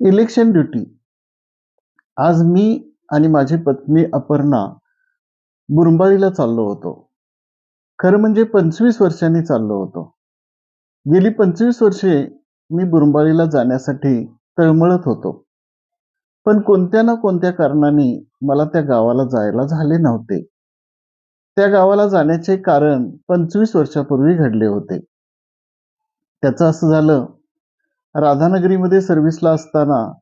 Election duty. आज मी आणि माझी पत्नी अपर्णा बुरंबाळीला चाललो होतो. खरं म्हणजे पंचवीस वर्षांनी चाललो होतो. गेली पंचवीस वर्षे मी बुरंबाळीला जाण्यासाठी तळमळत होतो. पण कोणत्या ना कोणत्या कारणाने मला त्या गावाला जायला झाले नव्हते. त्या गावाला जाण्याचे कारण पंचवीस वर्षापूर्वी घडले होते. त्याचं असं झालं राधानगरीमध्ये सर्व्हिसला असताना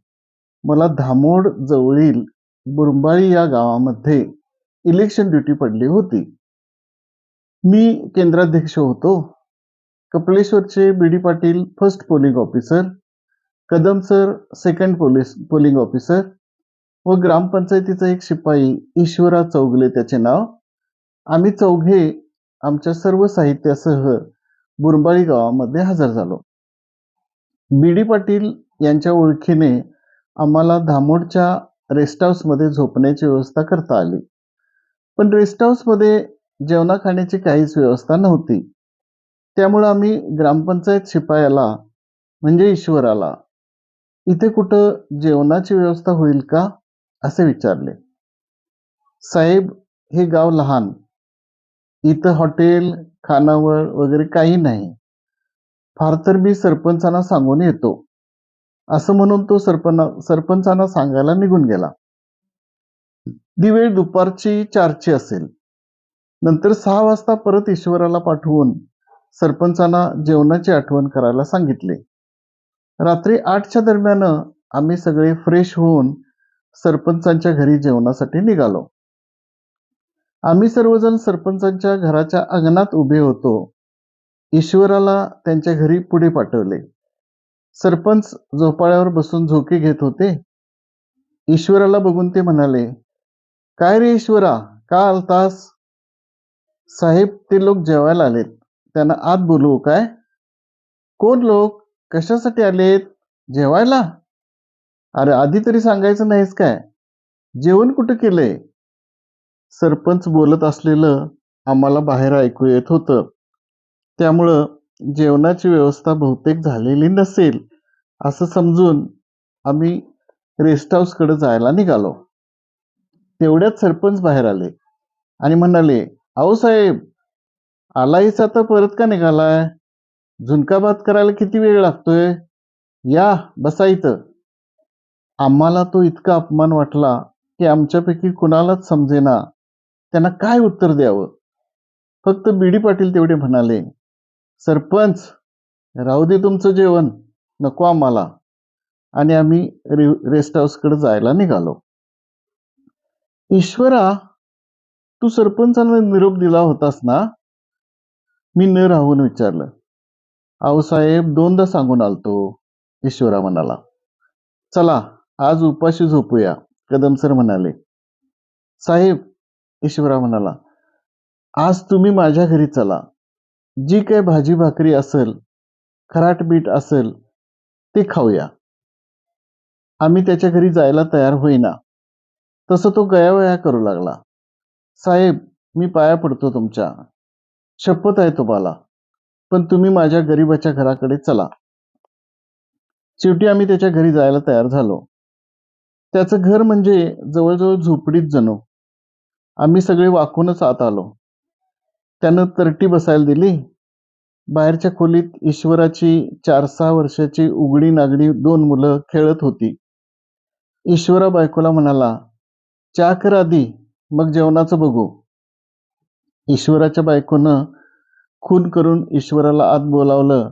मला धामोड जवळील बुरंबाळी या गावामध्ये इलेक्शन ड्युटी पडली होती. मी केंद्राध्यक्ष होतो. कपलेश्वरचे B D Patil first polling officer Kadam sir second police polling officer व ग्रामपंचायतीचा एक शिपाई ईश्वरा चौगले त्याचे नाव. आम्ही चौघे आमच्या सर्व साहित्यासह बुरंबाळी गावामध्ये हजर झालो. बी डी पाटील यांच्या ओळखीने आम्हाला धामोडच्या रेस्ट हाऊसमध्ये झोपण्याची व्यवस्था करता आली. पण रेस्ट हाऊसमध्ये जेवणा खाण्याची काहीच व्यवस्था नव्हती. त्यामुळं आम्ही ग्रामपंचायत शिपायाला म्हणजे ईश्वराला इथे कुठं जेवणाची व्यवस्था होईल का असे विचारले. साहेब हे गाव लहान. इथं हॉटेल खानावळ वगैरे काही नाही. फार तर मी सरपंचांना सांगून येतो. असं म्हणून तो सरपंच सरपंचांना सांगायला निघून गेला. ती वेळ दुपारची चारची असेल. नंतर सहा वाजता परत ईश्वराला पाठवून सरपंचांना जेवणाची आठवण करायला सांगितले. रात्री आठच्या दरम्यान आम्ही सगळे फ्रेश होऊन सरपंचांच्या घरी जेवणासाठी निघालो. आम्ही सर्वजण सरपंचांच्या घराच्या अंगणात उभे होतो. ईश्वराला त्यांच्या घरी पुढे पाठवले. सरपंच झोपाळ्यावर बसून झोके घेत होते. ईश्वराला बघून ते म्हणाले काय रे ईश्वरा का आलतास? साहेब ते लोक जेवायला आलेत. त्यांना आत बोलवू काय? कोण लोक? कशासाठी आलेत? जेवायला? अरे आधी तरी सांगायचं नाहीस काय? जेवण कुठं केलंय? सरपंच बोलत असलेलं आम्हाला बाहेर ऐकू येत होतं. त्यामुळं जेवणाची व्यवस्था बहुतेक झालेली नसेल असं समजून आम्ही रेस्ट हाऊसकडे जायला निघालो. तेवढ्यात सरपंच बाहेर आले आणि म्हणाले अहो साहेब आलायच आता परत का निघालाय? झुणकाभात करायला किती वेळ लागतोय? या बसा इथं. आम्हाला तो इतका अपमान वाटला की आमच्यापैकी कुणालाच समजेना. त्यांना काय उत्तर द्यावं? फक्त बीडी पाटील तेवढे म्हणाले सरपंच राहू दे तुमचं जेवण. नको आम्हाला. आणि आम्ही रे रेस्ट हाऊसकडे जायला निघालो. ईश्वरा तू सरपंचांना निरोप दिला होतास ना? मी न राहून विचारलं. आऊसाहेब साहेब दोनदा सांगून आलतो ईश्वरा म्हणाला. चला आज उपाशी झोपूया कदम सर म्हणाले. साहेब ईश्वरा म्हणाला. आज तुम्ही माझ्या घरी चला. जी काय भाजी भाकरी असेल खराट बीट असेल ते खाऊया. आम्ही त्याच्या घरी जायला तयार होईना. तसं तो गयावया करू लागला. साहेब मी पाया पडतो तुमच्या. शपथ आहे तुम्हाला. पण तुम्ही माझ्या गरीबाच्या घराकडे चला. शेवटी आम्ही त्याच्या घरी जायला तयार झालो. त्याचं घर म्हणजे जवळजवळ झोपडीत जणू. आम्ही सगळे वाकूनच आत आलो. त्यानं तरटी बसायला दिली. बाहेरच्या खोलीत ईश्वराची चार सहा वर्षाची उघडी नागडी दोन मुलं खेळत होती. ईश्वरा बायकोला म्हणाला चा कर आधी मग जेवणाचं बघू. ईश्वराच्या बायकोनं खून करून ईश्वराला आत बोलावलं.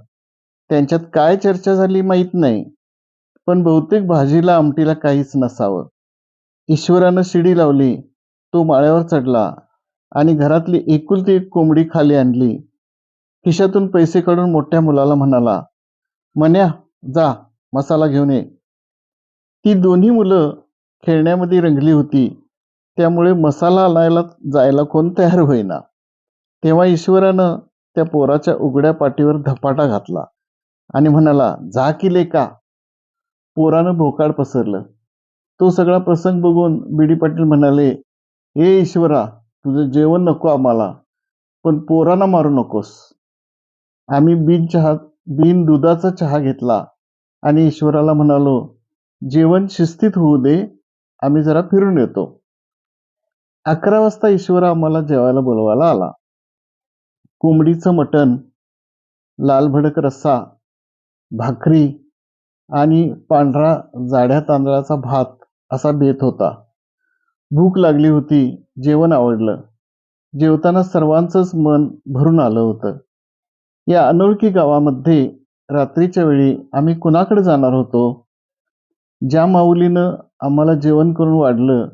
त्यांच्यात काय चर्चा झाली माहीत नाही पण बहुतेक भाजीला आमटीला काहीच नसावं. ईश्वरानं शिडी लावली. तो माळ्यावर चढला. आणि घरातली एकुलती एक कोंबडी खाली आणली. खिशातून पैसे काढून मोठ्या मुलाला म्हणाला मन्या जा मसाला घेऊन ये. ती दोन्ही मुलं खेळण्यामध्ये रंगली होती. त्यामुळे मसाला आणायला जायला कोण तयार होईना. तेव्हा ईश्वरानं त्या पोराच्या उघड्या पाठीवर धपाटा घातला आणि म्हणाला जा की लेका. पोरानं भोकाड पसरलं. तो सगळा प्रसंग बघून बीडी पाटील म्हणाले ए ईश्वरा तुझं जेवण नको आम्हाला पण पोरांना मारू नकोस. आम्ही बिन चहा बिन दुधाचा चहा घेतला आणि ईश्वराला म्हणालो जेवण शिस्तीत होऊ दे आम्ही जरा फिरून येतो. अकरा वाजता ईश्वर आम्हाला जेवायला बोलवायला आला. कोंबडीचं मटण लाल भडक रस्सा भाकरी आणि पांढरा जाड्या तांदळाचा भात असा बेत होता. भूक लागली होती जेवण आवडलं. जेवताना सर्वांचंच मन भरून आलं होतं. या अनोळखी गावामध्ये रात्रीच्या वेळी आम्ही कुणाकडे जाणार होतो? ज्या माऊलीनं आम्हाला जेवण करून वाढलं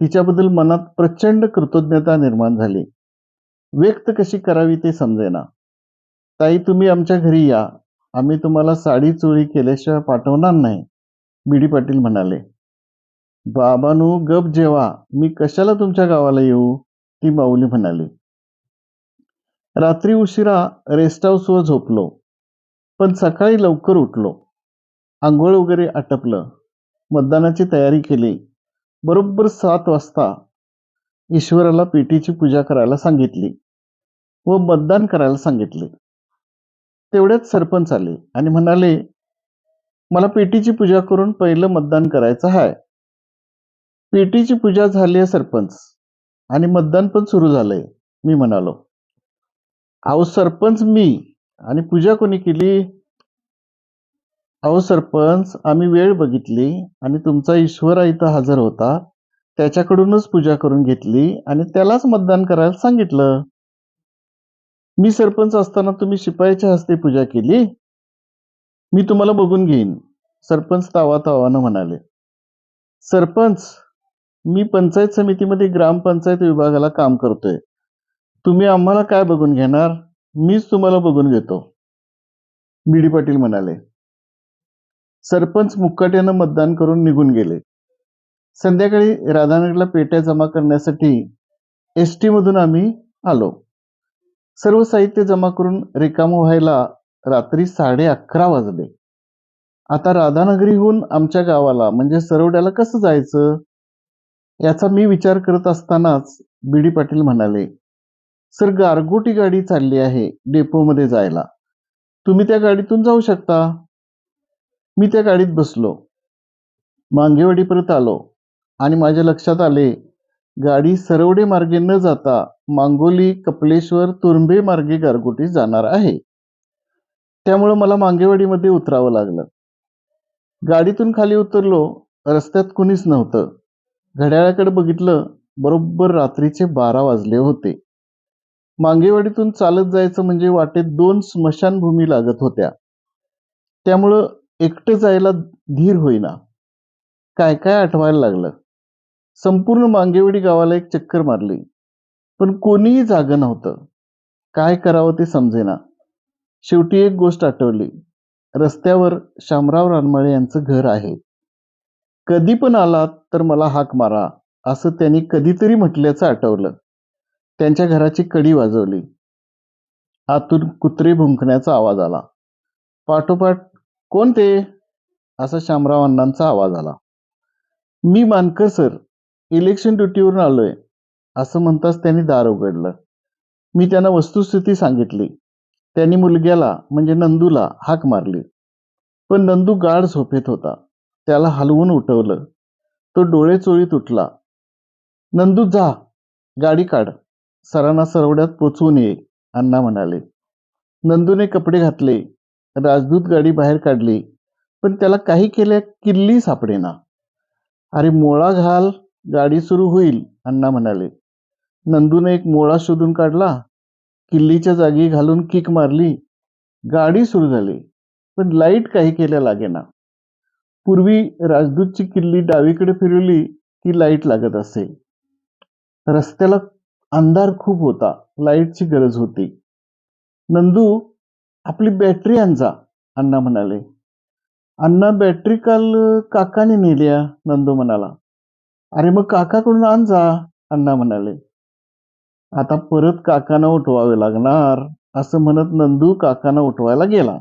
तिच्याबद्दल मनात प्रचंड कृतज्ञता निर्माण झाली. व्यक्त कशी करावी ते समजेना. ताई तुम्ही आमच्या घरी या. आम्ही तुम्हाला साडी चोळी केल्याशिवाय पाठवणार नाही बीडी पाटील म्हणाले. बाबानू गप जेवा. मी कशाला तुमच्या गावाला येऊ? ती माऊली म्हणाली. रात्री उशिरा रेस्ट हाऊसवर झोपलो. पण सकाळी लवकर उठलो. आंघोळ वगैरे आटपलं. मतदानाची तयारी केली. बरोबर सात वाजता ईश्वराला पेटीची पूजा करायला सांगितली व मतदान करायला सांगितले. तेवढ्यात सरपंच आले आणि म्हणाले मला पेटीची पूजा करून पहिलं मतदान करायचं आहे पेटीची पूजा झाली आहे सरपंच. आणि मतदान पण सुरू झालंय मी म्हणालो. अहो सरपंच मी. आणि पूजा कोणी केली? अहो सरपंच आम्ही वेळ बघितली आणि तुमचा ईश्वर इथं हजर होता. त्याच्याकडूनच पूजा करून घेतली आणि त्यालाच मतदान करायला सांगितलं. मी सरपंच असताना तुम्ही शिपायाच्या हस्ते पूजा केली? मी तुम्हाला बघून घेईन सरपंच तावा तावानं म्हणाले. सरपंच मी पंचायत समितीमध्ये ग्रामपंचायत विभागाला काम करतोय. तुम्ही आम्हाला काय बघून घेणार? मीच तुम्हाला बघून घेतो. बीडी पाटील म्हणाले. सरपंच मुक्काट्यानं मतदान करून निघून गेले. संध्याकाळी राधानगरला पेट्या जमा करण्यासाठी एस टी मधून आम्ही आलो. सर्व साहित्य जमा करून रिकाम व्हायला रात्री साडे अकरा वाजले. आता राधानगरीहून आमच्या गावाला म्हणजे सरवड्याला कसं जायचं? याचा मी विचार करत असतानाच बी डी पाटील म्हणाले सर गारगोटी गाडी चालली आहे डेपोमध्ये जायला. तुम्ही त्या गाडीतून जाऊ शकता. मी त्या गाडीत बसलो. मांगेवाडीपर्यंत आलो आणि माझ्या लक्षात आले गाडी सरवडे मार्गे न जाता मांगोली कपलेश्वर तुरंबे मार्गे गारगोटी जाणार आहे. त्यामुळं मला मांगेवाडीमध्ये उतरावं लागलं. गाडीतून खाली उतरलो रस्त्यात कुणीच नव्हतं. घड्याळाकडे बघितलं बरोबर रात्रीचे बारा वाजले होते. मांगेवाडीतून चालत जायचं म्हणजे वाटेत दोन स्मशानभूमी लागत होत्या. त्यामुळं एकटं जायला धीर होईना. काय काय आठवायला लागलं? संपूर्ण मांगेवाडी गावाला एक चक्कर मारली. पण कोणीही जागं नव्हतं. काय करावं ते समजेना. शेवटी एक गोष्ट आठवली. रस्त्यावर शामराव रानमाळे यांचं घर आहे. कधी पण आलात तर मला हाक मारा असं त्यांनी कधीतरी म्हटल्याचं आठवलं. त्यांच्या घराची कडी वाजवली. आतून कुत्रे भुंकण्याचा आवाज आला. पाठोपाठ कोण ते? असा शामराव अण्णांचा आवाज आला. मी मानकर सर. इलेक्शन ड्युटीवरून आलोय. असं म्हणताच त्यांनी दार उघडलं. मी त्यांना वस्तुस्थिती सांगितली. त्यांनी मुलग्याला म्हणजे नंदूला हाक मारली. पण नंदू गाढ झोपेत होता. त्याला हलवून उठवलं. तो डोळे चोळीत उठला. नंदू जा. गाडी काढ. सरांना सरवड्यात पोचवून ये अण्णा म्हणाले. नंदूने कपडे घातले. राजदूत गाडी बाहेर काढली. पण त्याला काही केल्या किल्ली सापडेना. अरे मोळा घाल. गाडी सुरू होईल अण्णा म्हणाले. नंदूने एक मोळा शोधून काढला. किल्लीच्या जागी घालून किक मारली. गाडी सुरू झाली. पण लाइट काही केल्या लागेना. पूर्वी राजदूतची किल्ली डावीकडे फिरवली की लाइट लागत असे. रस्त्याला अंधार खूप होता लाईटची गरज होती. नंदू आपली बॅटरी आणजा अण्णा म्हणाले. अण्णा बॅटरी काल काकाने नेल्या नंदू म्हणाला. अरे मग काकाकडून आणजा अण्णा म्हणाले. आता परत काकांना उठवावे लागणार असं म्हणत नंदू काकांना उठवायला गेला.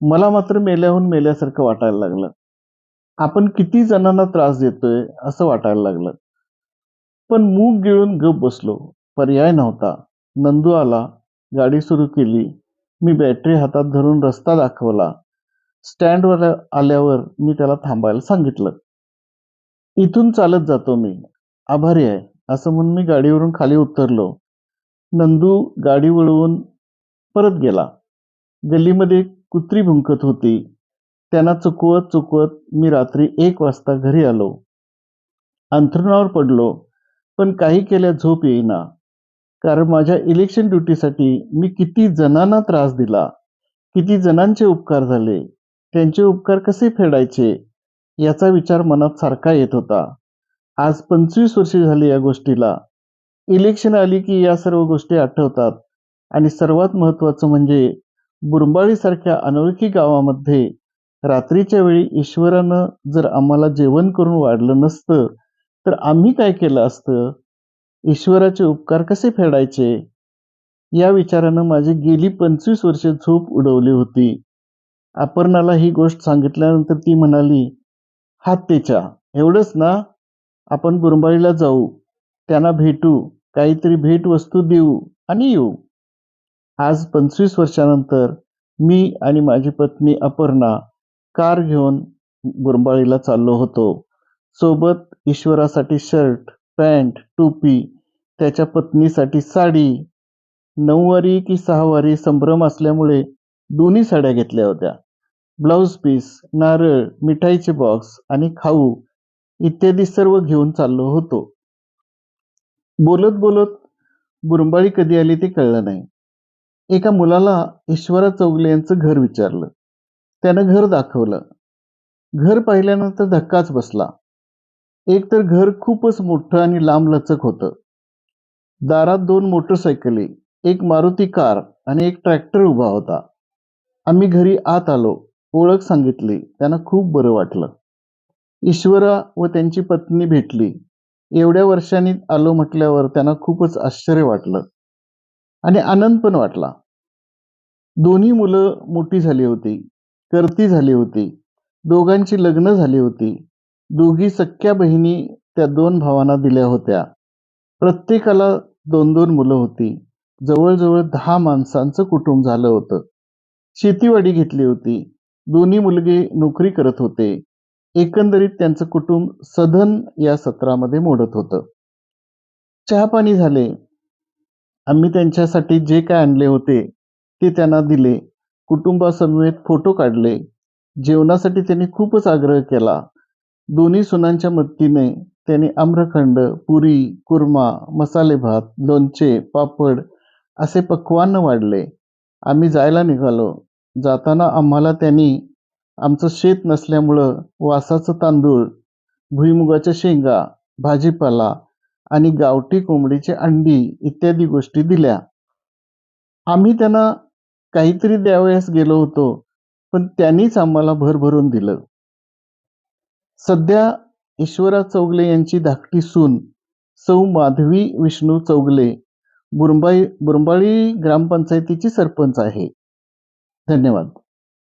मला मात्र मेल्याहून मेल्यासारखं वाटायला लागलं. आपण किती जणांना त्रास देतोय असं वाटायला लागलं. पण मूग गिळून गप बसलो. पर्याय नव्हता. नंदू आला. गाडी सुरू केली. मी बॅटरी हातात धरून रस्ता दाखवला. स्टँडवर आल्यावर मी त्याला थांबायला सांगितलं. इथून चालत जातो मी. आभारी आहे असं म्हणून मी गाडीवरून खाली उतरलो. नंदू गाडी वळवून परत गेला. गल्लीमध्ये कुत्री भुंकत होती. त्यांना चुकवत चुकवत मी रात्री एक वाजता घरी आलो. अंथरुणावर पडलो पण काही केल्या झोप येईना. कारण माझ्या इलेक्शन ड्युटीसाठी मी किती जणांना त्रास दिला किती जणांचे उपकार झाले त्यांचे उपकार कसे फेडायचे याचा विचार मनात सारखा येत होता. आज पंचवीस वर्षे झाली या गोष्टीला. इलेक्शन आली की या सर्व गोष्टी आठवतात. आणि सर्वात महत्त्वाचं म्हणजे बुरंबाळीसारख्या अनोळखी गावामध्ये रात्रीच्या वेळी ईश्वरानं जर आम्हाला जेवण करून वाढलं नसतं तर आम्ही काय केलं असतं? ईश्वराचे उपकार कसे फेडायचे? या विचारानं माझी गेली पंचवीस वर्षे झोप उडवली होती. अपर्णाला ही गोष्ट सांगितल्यानंतर ती म्हणाली हात त्याच्या एवढंच ना? आपण बुरंबाळीला जाऊ त्यांना भेटू काहीतरी भेटवस्तू देऊ आणि येऊ. आज पंचवीस वर्षानंतर मी आणि माझी पत्नी अपर्णा कार घेऊन बुरंबाळीला चाललो होतो. सोबत ईश्वरासाठी शर्ट पॅन्ट टोपी त्याच्या पत्नीसाठी साडी नऊवारी की सहावारी संभ्रम असल्यामुळे दोन्ही साड्या घेतल्या होत्या. ब्लाऊज पीस नारळ मिठाईचे बॉक्स आणि खाऊ इत्यादी सर्व घेऊन चाललो होतो. बोलत बोलत बुरंबाळी कधी आली ते कळलं नाही. एका मुलाला ईश्वरा चौगले यांचं घर विचारलं. त्यानं घर दाखवलं. घर पाहिल्यानंतर धक्काच बसला. एक तर घर खूपच मोठं आणि लांबलचक होतं. दारात दोन मोटरसायकली एक मारुती कार आणि एक ट्रॅक्टर उभा होता. आम्ही घरी आत आलो. ओळख सांगितली. त्यांना खूप बरं वाटलं. ईश्वरा व त्यांची पत्नी भेटली. एवढ्या वर्षांनी आलो म्हटल्यावर त्यांना खूपच आश्चर्य वाटलं. आणि आनंद पण वाटला. दोन्ही मुलं मोठी झाली होती करती झाली होती दोघांची लग्न झाली होती. दोघी सख्या बहिणी त्या दोन भावांना दिल्या होत्या. प्रत्येकाला दोन दोन मुलं होती. जवळजवळ दहा माणसांचं कुटुंब झालं होतं. शेतीवाडी घेतली होती. दोन्ही मुलगे नोकरी करत होते. एकंदरीत त्यांचं कुटुंब सधन या सत्रामध्ये मोडत होतं. चहा पाणी झाले. आम्ही त्यांच्यासाठी जे काय आणले होते ते त्यांना दिले. कुटुंबासमवेत फोटो काढले. जेवणासाठी त्यांनी खूपच आग्रह केला. दोन्ही सुनांच्या मदतीने त्यांनी आम्रखंड पुरी कुर्मा मसाले भात लोणचे पापड असे पक्वान वाढले. आम्ही जायला निघालो. जाताना आम्हाला त्यांनी आमचं शेत नसल्यामुळं वासाचं तांदूळ भुईमुगाच्या शेंगा भाजीपाला आणि गावठी कोंबडीची अंडी इत्यादी गोष्टी दिल्या. आम्ही त्यांना काहीतरी द्यावयास गेलो होतो पण त्यांनीच आम्हाला भरभरून दिलं. सध्या ईश्वरा चौगले यांची धाकटी सून सौ माधवी विष्णू चौगले बुरंबाई बुरंबाळी ग्रामपंचायतीची सरपंच आहे. धन्यवाद.